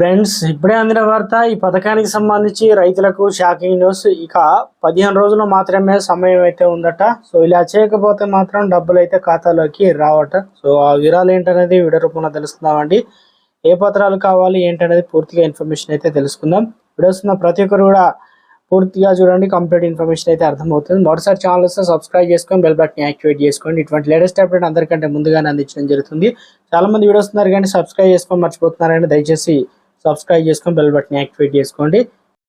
Friends ఇప్పుడే అందిన వార్త ఈ పథకానికి సంబంధించి రైతులకు షాకింగ్ న్యూస్. ఇక పదిహేను రోజులు మాత్రమే సమయం అయితే ఉందట. సో ఇలా చేయకపోతే మాత్రం డబ్బులు అయితే ఖాతాలోకి రావట. సో ఆ వివరాలు ఏంటనేది వీడియో రూపంలో తెలుసుకుందామండి. ఏ పత్రాలు కావాలి ఏంటనేది పూర్తిగా ఇన్ఫర్మేషన్ అయితే తెలుసుకుందాం. వీడియోస్ ఉన్న ప్రతి ఒక్కరు కూడా పూర్తిగా చూడండి. కంప్లీట్ ఇన్ఫర్మేషన్ అయితే అర్థమవుతుంది. మొదటిసారి ఛానల్ వస్తే సబ్స్క్రైబ్ చేసుకొని బెల్ బటన్ యాక్టివేట్ చేసుకోండి ఇటువంటి లేటెస్ట్ అప్డేట్ అందరికంటే ముందుగానే అందించడం జరుగుతుంది. చాలా మంది వీడియోస్ ఉన్నారు కానీ సబ్స్క్రైబ్ చేసుకొని మర్చిపోతున్నారండి దయచేసి సబ్స్క్రైబ్ చేసుకొని బెల్ బటన్ యాక్టివేట్ చేసుకోండి.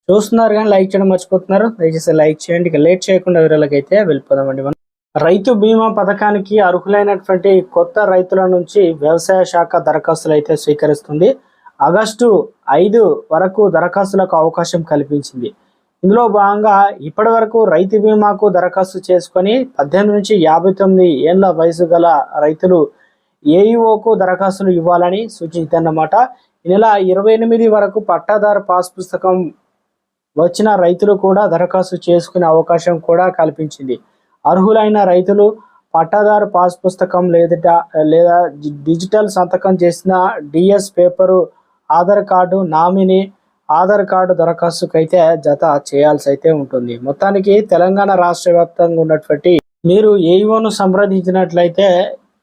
చూస్తున్నారు కానీ లైక్ చేయడం మర్చిపోతున్నారు. దయచేసి లైక్ చేయండి. ఇక లేట్ చేయకుండా వివరాలకు అయితే వెళ్ళిపోదామండి మనం. రైతు బీమా పథకానికి అర్హులైనటువంటి కొత్త రైతుల నుంచి వ్యవసాయ శాఖ దరఖాస్తులు అయితే స్వీకరిస్తుంది. ఆగస్టు ఐదు వరకు దరఖాస్తులకు అవకాశం కల్పించింది. ఇందులో భాగంగా ఇప్పటి వరకు రైతు బీమాకు దరఖాస్తు చేసుకొని పద్దెనిమిది నుంచి యాభై తొమ్మిది ఏళ్ళ వయసు గల రైతులు ఏఈఓకు దరఖాస్తులు ఇవ్వాలని సూచించిందన్నమాట. ఈ నెల ఇరవై ఎనిమిది వరకు పట్టాదారు పాస్ పుస్తకం వచ్చిన రైతులు కూడా దరఖాస్తు చేసుకునే అవకాశం కూడా కల్పించింది. అర్హులైన రైతులు పట్టాదారు పాస్ పుస్తకం లేదట లేదా డిజిటల్ సంతకం చేసిన DS paper Aadhaar card nominee Aadhaar card దరఖాస్తుకైతే జత చేయాల్సి అయితే ఉంటుంది. మొత్తానికి తెలంగాణ రాష్ట్ర వ్యాప్తంగా ఉన్నటువంటి మీరు ఏఈఓను సంప్రదించినట్లయితే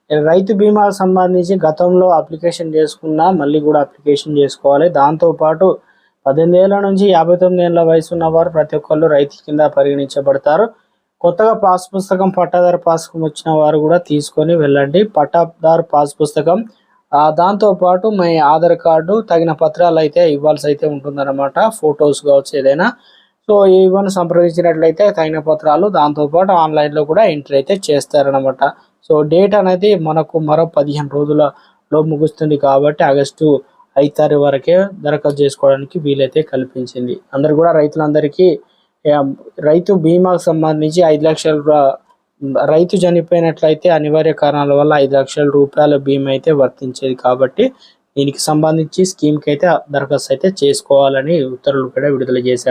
రైతు బీమా సంబంధించి గతంలో అప్లికేషన్ చేసుకున్నా మళ్ళీ కూడా అప్లికేషన్ చేసుకోవాలి. దాంతోపాటు పద్దెనిమిది ఏళ్ళ నుంచి యాభై తొమ్మిది ఏళ్ళ వయసు ఉన్న వారు ప్రతి ఒక్కళ్ళు రైతు కింద పరిగణించబడతారు. కొత్తగా పాస్ పుస్తకం పట్టాదారు పాస్కం వచ్చిన వారు కూడా తీసుకొని వెళ్ళండి. పట్టాదారు పాస్ పుస్తకం దాంతోపాటు మీ ఆధార్ కార్డు తగిన పత్రాలు అయితే ఇవ్వాల్సి అయితే ఉంటుందన్నమాట. ఫొటోస్ కావచ్చు ఏదైనా. సో ఇవన్నీ సంప్రదించినట్లయితే తగిన పత్రాలు దాంతోపాటు ఆన్లైన్లో కూడా ఎంట్రీ అయితే చేస్తారనమాట సో డేట్ అనేది మనకు మరో పదిహేను రోజులలో ముగుస్తుంది కాబట్టి ఆగస్టు ఐదు తారీఖు వరకే దరఖాస్తు చేసుకోవడానికి వీలైతే కల్పించింది. అందరు కూడా రైతులందరికీ రైతు బీమాకు సంబంధించి ఐదు లక్షల రైతు చనిపోయినట్లయితే అనివార్య కారణాల వల్ల ఐదు లక్షల రూపాయల బీమా అయితే వర్తించేది కాబట్టి దీనికి సంబంధించి స్కీమ్కి అయితే దరఖాస్తు అయితే చేసుకోవాలని ఉత్తర్వులు కూడా విడుదల చేశారు.